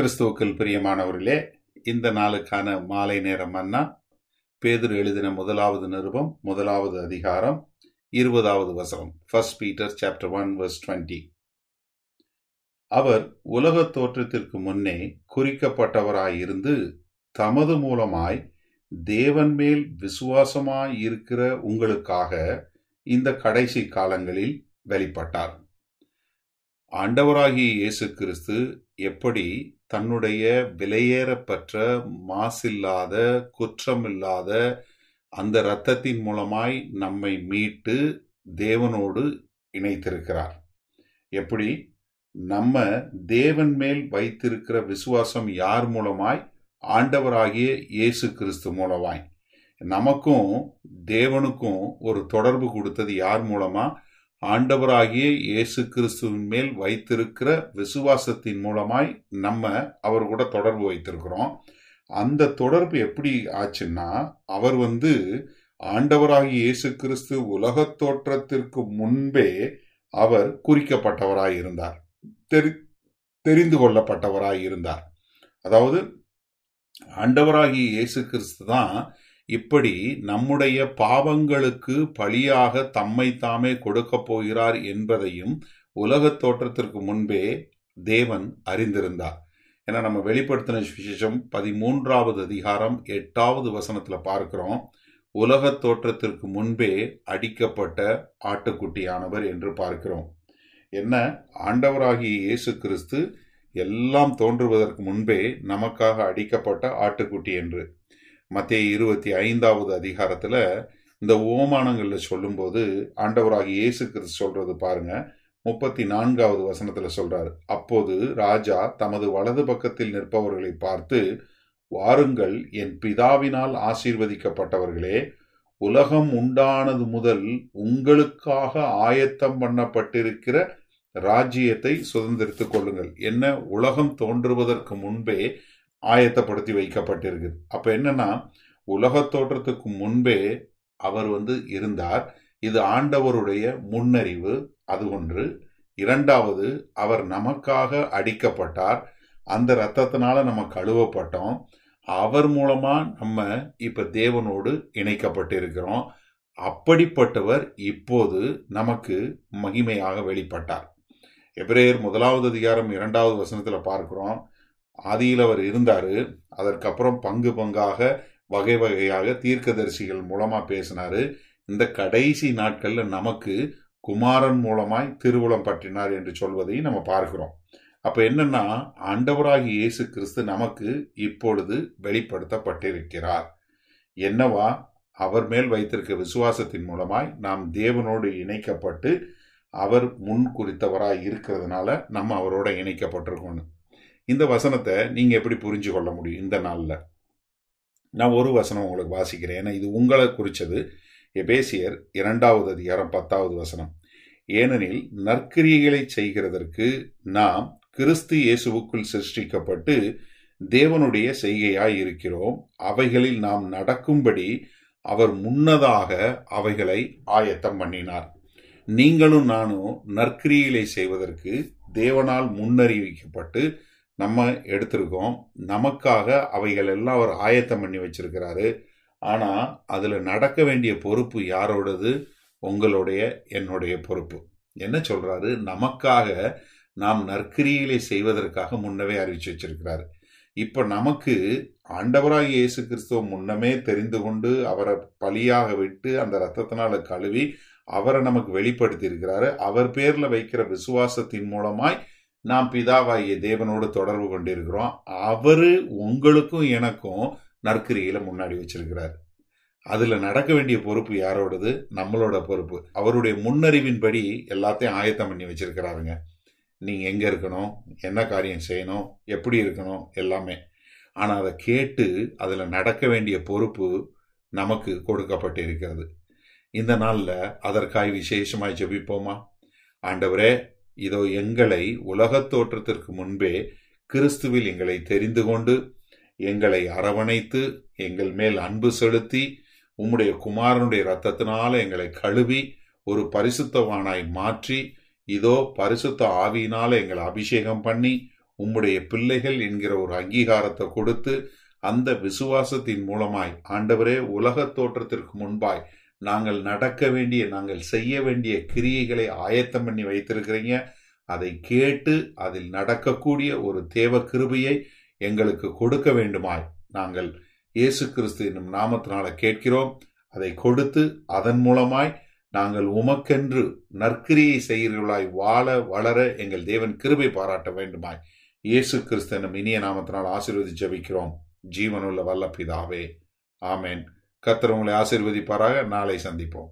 கிறிஸ்துவுக்கள் பிரியமானவர்களே இந்த நாளுக்கான மாலை நேரம் அண்ணா. பேதர் எழுதின முதலாவது நிருபம் முதலாவது அதிகாரம் இருபதாவது வசனம். First Peter chapter one verse twenty அவர் உலகத் தோற்றத்திற்கு முன்னே குறிக்கப்பட்டவராயிருந்து தமது மூலமாய் தேவன் மேல் விசுவாசமாய் இருக்கிற உங்களுக்காக இந்த கடைசி காலங்களில் வெளிப்பட்டார். ஆண்டவராகிய இயேசு கிறிஸ்து எப்படி தன்னுடைய விலையேறப்பற்ற மாசில்லாத குற்றமில்லாத அந்த இரத்தத்தின் மூலமாய் நம்மை மீட்டு தேவனோடு இணைத்திருக்கிறார். எப்படி? நம்ம தேவன் மேல் வைத்திருக்கிற விசுவாசம் யார் மூலமாய்? ஆண்டவராகிய இயேசு கிறிஸ்து மூலமாய். நமக்கும் தேவனுக்கும் ஒரு தொடர்பு கொடுத்தது யார் மூலமா? ஆண்டவராகிய இயேசு கிறிஸ்துவின் மேல் வைத்திருக்கிற விசுவாசத்தின் மூலமாய் நம்ம அவர் கூட தொடர்பு வைத்திருக்கிறோம். அந்த தொடர்பு எப்படி ஆச்சுன்னா அவர் வந்து ஆண்டவராகிய இயேசு கிறிஸ்து உலகத் தோற்றத்திற்கு முன்பே அவர் குறிக்கப்பட்டவராய் இருந்தார். தெரி தெரிந்து கொள்ளப்பட்டவராய் இருந்தார். அதாவது ஆண்டவராகிய இயேசு கிறிஸ்து தான் இப்படி நம்முடைய பாவங்களுக்கு பழியாக தம்மை தாமே கொடுக்க போகிறார் என்பதையும் உலகத் தோற்றத்திற்கு முன்பே தேவன் அறிந்திருந்தார். ஏன்னா நம்ம வெளிப்படுத்தின விசேஷம் பதிமூன்றாவது அதிகாரம் எட்டாவது வசனத்தில் பார்க்கிறோம் உலகத் தோற்றத்திற்கு முன்பே அடிக்கப்பட்ட ஆட்டுக்குட்டியானவர் என்று பார்க்கிறோம். என்ன? ஆண்டவராகிய இயேசு கிறிஸ்து எல்லாம் தோன்றுவதற்கு முன்பே நமக்காக அடிக்கப்பட்ட ஆட்டுக்குட்டி என்று. மத்திய இருபத்தி ஐந்தாவது அதிகாரத்தில் இந்த ஓமானங்களில் சொல்லும்போது ஆண்டவராகி இயேசு கிறிஸ்து சொல்றது பாருங்க. முப்பத்தி நான்காவது வசனத்தில் சொல்றாரு. அப்போது ராஜா தமது வலது பக்கத்தில் நிற்பவர்களை பார்த்து வாருங்கள் என் பிதாவினால் ஆசீர்வதிக்கப்பட்டவர்களே உலகம் உண்டானது முதல் உங்களுக்காக ஆயத்தம் பண்ணப்பட்டிருக்கிற ராஜ்யத்தை சுதந்திரித்துக் கொள்ளுங்கள். என்ன? உலகம் தோன்றுவதற்கு முன்பே ஆயத்தப்படுத்தி வைக்கப்பட்டிருக்குது அப்போ என்னன்னா உலக தோற்றத்துக்கு முன்பே அவர் வந்து இருந்தார். இது ஆண்டவருடைய முன்னறிவு அது ஒன்று. இரண்டாவது அவர் நமக்காக அடிக்கப்பட்டார். அந்த இரத்தத்தினால நம்ம கழுவப்பட்டோம். அவர் மூலமா நம்ம இப்ப தேவனோடு இணைக்கப்பட்டிருக்கிறோம். அப்படிப்பட்டவர் இப்போது நமக்கு மகிமையாக வெளிப்பட்டார். எப்ரேயர் முதலாவது அதிகாரம் இரண்டாவது வசனத்தில் பார்க்கிறோம். ஆதியில் அவர் இருந்தார். அதற்கப்புறம் பங்கு பங்காக வகை வகையாக தீர்க்கதரிசிகள் மூலமாக பேசினாரு. இந்த கடைசி நாட்களில் நமக்கு குமாரன் மூலமாய் திருவுளம் பற்றினார் என்று சொல்வதையும் நம்ம பார்க்கிறோம். அப்போ என்னன்னா ஆண்டவராகி இயேசு கிறிஸ்து நமக்கு இப்பொழுது வெளிப்படுத்தப்பட்டிருக்கிறார். என்னவா? அவர் மேல் வைத்திருக்க விசுவாசத்தின் மூலமாய் நாம் தேவனோடு இணைக்கப்பட்டு அவர் முன் குறித்தவராய் இருக்கிறதுனால நம்ம அவரோட இணைக்கப்பட்டிருக்கணும் இந்த வசனத்தை நீங்கள் எப்படி புரிஞ்சு கொள்ள முடியும் இந்த நாளில்? நான் ஒரு வசனம் உங்களுக்கு வாசிக்கிறேன். ஏன்னா இது உங்களை குறித்தது எபேசியர் இரண்டாவது அதிகாரம் பத்தாவது வசனம். ஏனெனில் நற்கிரியைகளை செய்கிறதற்கு நாம் கிறிஸ்து இயேசுவுக்குள் சிருஷ்டிக்கப்பட்டு தேவனுடைய செய்கையாய் இருக்கிறோம். அவைகளில் நாம் நடக்கும்படி அவர் முன்னதாக அவைகளை ஆயத்தம் பண்ணினார். நீங்களும் நானும் நற்கிரியிலை செய்வதற்கு தேவனால் முன்னறிவிக்கப்பட்டு நம்ம எடுத்திருக்கோம். நமக்காக அவைகள் எல்லாம் அவர் ஆயத்தம் பண்ணி வச்சிருக்கிறாரு. ஆனால் அதில் நடக்க வேண்டிய பொறுப்பு யாரோடது? உங்களுடைய என்னுடைய பொறுப்பு. என்ன சொல்கிறாரு நமக்காக நாம் நற்கிரியிலை செய்வதற்காக முன்னவே அறிவிச்சு வச்சிருக்கிறாரு. இப்போ நமக்கு ஆண்டவராக இயேசு கிறிஸ்துவ முன்னமே தெரிந்து கொண்டு அவரை பலியாக விட்டு அந்த ரத்தத்தினால கழுவி அவரை நமக்கு வெளிப்படுத்தி இருக்கிறாரு அவர் பேரில் வைக்கிற விசுவாசத்தின் மூலமாய் நாம் பிதாவாகிய தேவனோடு தொடர்பு கொண்டிருக்கிறோம். அவரு உங்களுக்கும் எனக்கும் நற்கிரியில முன்னாடி வச்சிருக்கிறார். அதுல நடக்க வேண்டிய பொறுப்பு யாரோடது? நம்மளோட பொறுப்பு. அவருடைய முன்னறிவின்படி எல்லாத்தையும் ஆயத்தம் பண்ணி வச்சிருக்கிறாருங்க. நீங்க எங்க இருக்கணும்? என்ன காரியம் செய்யணும்? எப்படி இருக்கணும்? எல்லாமே. ஆனா அதை கேட்டு அதுல நடக்க வேண்டிய பொறுப்பு நமக்கு கொடுக்கப்பட்டு இருக்கிறது இந்த நாளில் அதற்காய் விசேஷமாய் ஜெபிப்போமா? ஆண்டவரே இதோ எங்களை உலகத் தோற்றத்திற்கு முன்பே கிறிஸ்துவில் எங்களை தெரிந்து கொண்டு எங்களை அரவணைத்து எங்கள் மேல் அன்பு செலுத்தி உம்முடைய குமாரனுடைய ரத்தத்தினால எங்களை கழுவி ஒரு பரிசுத்தவானாய் மாற்றி இதோ பரிசுத்த ஆவியினால எங்களை அபிஷேகம் பண்ணி உம்முடைய பிள்ளைகள் என்கிற ஒரு அங்கீகாரத்தை கொடுத்து அந்த விசுவாசத்தின் மூலமாய் ஆண்டவரே உலகத் தோற்றத்திற்கு முன்பாய் நாங்கள் நடக்க வேண்டிய நாங்கள் செய்ய வேண்டிய கிரியைகளை ஆயத்தம் பண்ணி வைத்திருக்கிறீங்க. அதை கேட்டு அதில் நடக்கக்கூடிய ஒரு தேவ கிருபையை எங்களுக்கு கொடுக்க வேண்டுமாய். நாங்கள் இயேசு கிறிஸ்து என்னும் நாமத்தினால கேட்கிறோம். அதை கொடுத்து அதன் மூலமாய் நாங்கள் உமக்கென்று நற்கிரியை செய்கிறவர்களாய் வாழ வளர எங்கள் தேவன் கிருபை பாராட்ட வேண்டுமாய். இயேசு கிறிஸ்து என்னும் இனிய நாமத்தினால் ஆசீர்வதி ஜபிக்கிறோம். ஜீவனுள்ள வல்ல பிதாவே ஆமேன். கர்த்தர் உங்களை ஆசீர்வதிப்பாராக. நாளை சந்திப்போம்.